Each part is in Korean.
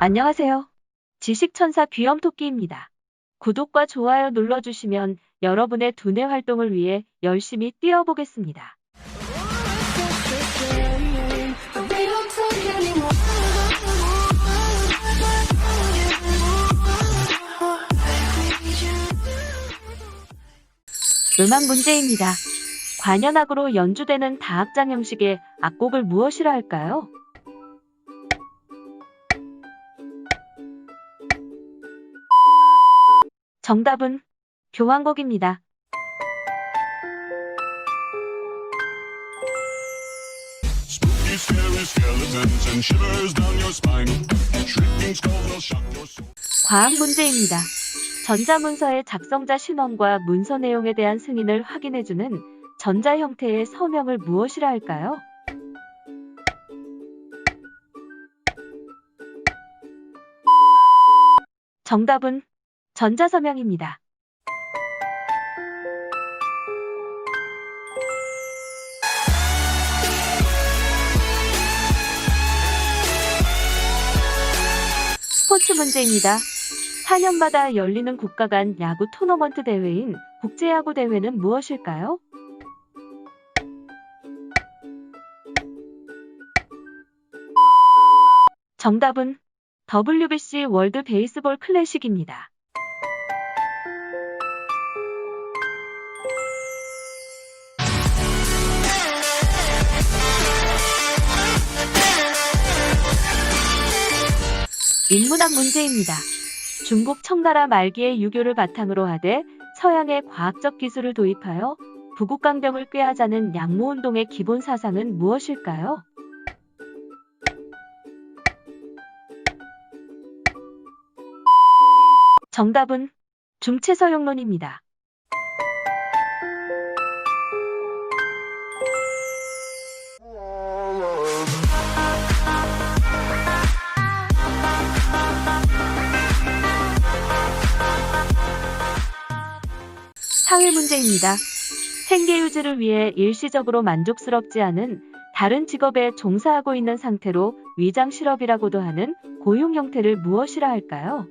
안녕하세요. 지식천사 귀염토끼입니다. 구독과 좋아요 눌러주시면 여러분의 두뇌 활동을 위해 열심히 뛰어보겠습니다. 음악 문제입니다. 관현악으로 연주되는 다악장 형식의 악곡을 무엇이라 할까요? 정답은 교향곡입니다. 과학 문제입니다. 전자문서의 작성자 신원과 문서 내용에 대한 승인을 확인해주는 전자 형태의 서명을 무엇이라 할까요? 정답은 전자서명입니다. 스포츠 문제입니다. 4년마다 열리는 국가 간 야구 토너먼트 대회인 국제야구 대회는 무엇일까요? 정답은 WBC 월드 베이스볼 클래식입니다. 인문학 문제입니다. 중국 청나라 말기의 유교를 바탕으로 하되 서양의 과학적 기술을 도입하여 부국강병을 꾀하자는 양모운동의 기본 사상은 무엇일까요? 정답은 중체서용론입니다. 사회 문제입니다. 생계 유지를 위해 일시적으로 만족스럽지 않은 다른 직업에 종사하고 있는 상태로 위장 실업이라고도 하는 고용 형태를 무엇이라 할까요?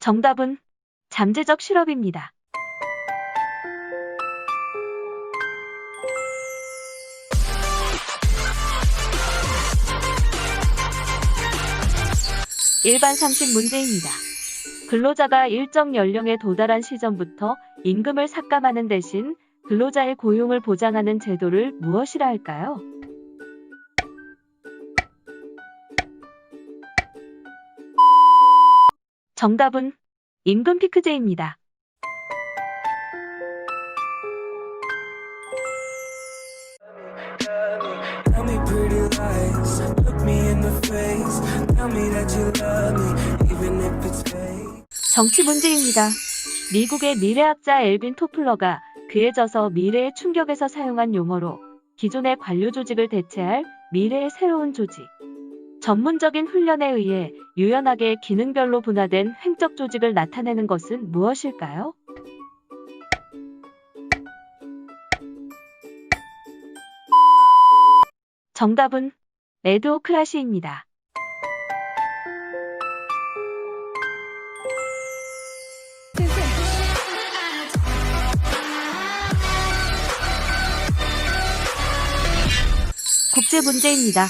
정답은 잠재적 실업입니다. 일반 상식 문제입니다. 근로자가 일정 연령에 도달한 시점부터 임금을 삭감하는 대신 근로자의 고용을 보장하는 제도를 무엇이라 할까요? 정답은 임금 피크제입니다. 정치 문제입니다. 미국의 미래학자 엘빈 토플러가 그에 져서 미래의 충격에서 사용한 용어로 기존의 관료 조직을 대체할 미래의 새로운 조직. 전문적인 훈련에 의해 유연하게 기능별로 분화된 횡적 조직을 나타내는 것은 무엇일까요? 정답은 레드오크라시입니다. 국제 문제입니다.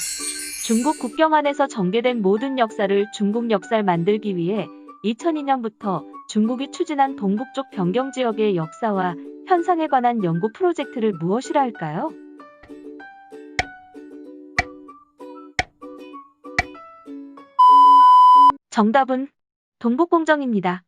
중국 국경 안에서 전개된 모든 역사를 중국 역사를 만들기 위해 2002년부터 중국이 추진한 동북쪽 변경 지역의 역사와 현상에 관한 연구 프로젝트를 무엇이라 할까요? 정답은 동북공정입니다.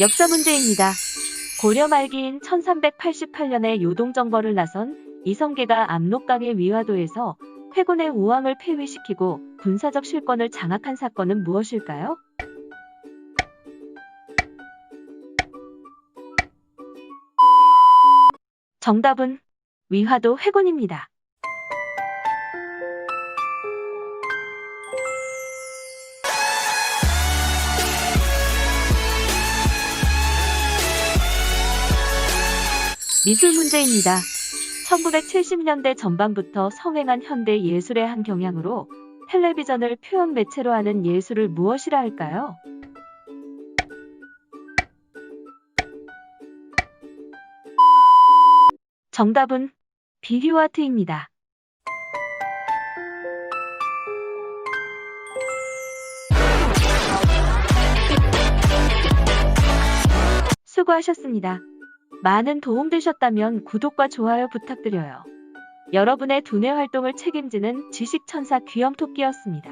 역사 문제입니다. 고려 말기인 1388년에 요동정벌을 나선 이성계가 압록강의 위화도에서 회군의 우왕을 폐위시키고 군사적 실권을 장악한 사건은 무엇일까요? 정답은 위화도 회곤입니다. 미술 문제입니다. 1970년대 전반부터 성행한 현대 예술의 한 경향으로 텔레비전을 표현 매체로 하는 예술을 무엇이라 할까요? 정답은 비디오 아트입니다. 수고하셨습니다. 많은 도움 되셨다면 구독과 좋아요 부탁드려요. 여러분의 두뇌 활동을 책임지는 지식천사 귀염토끼였습니다.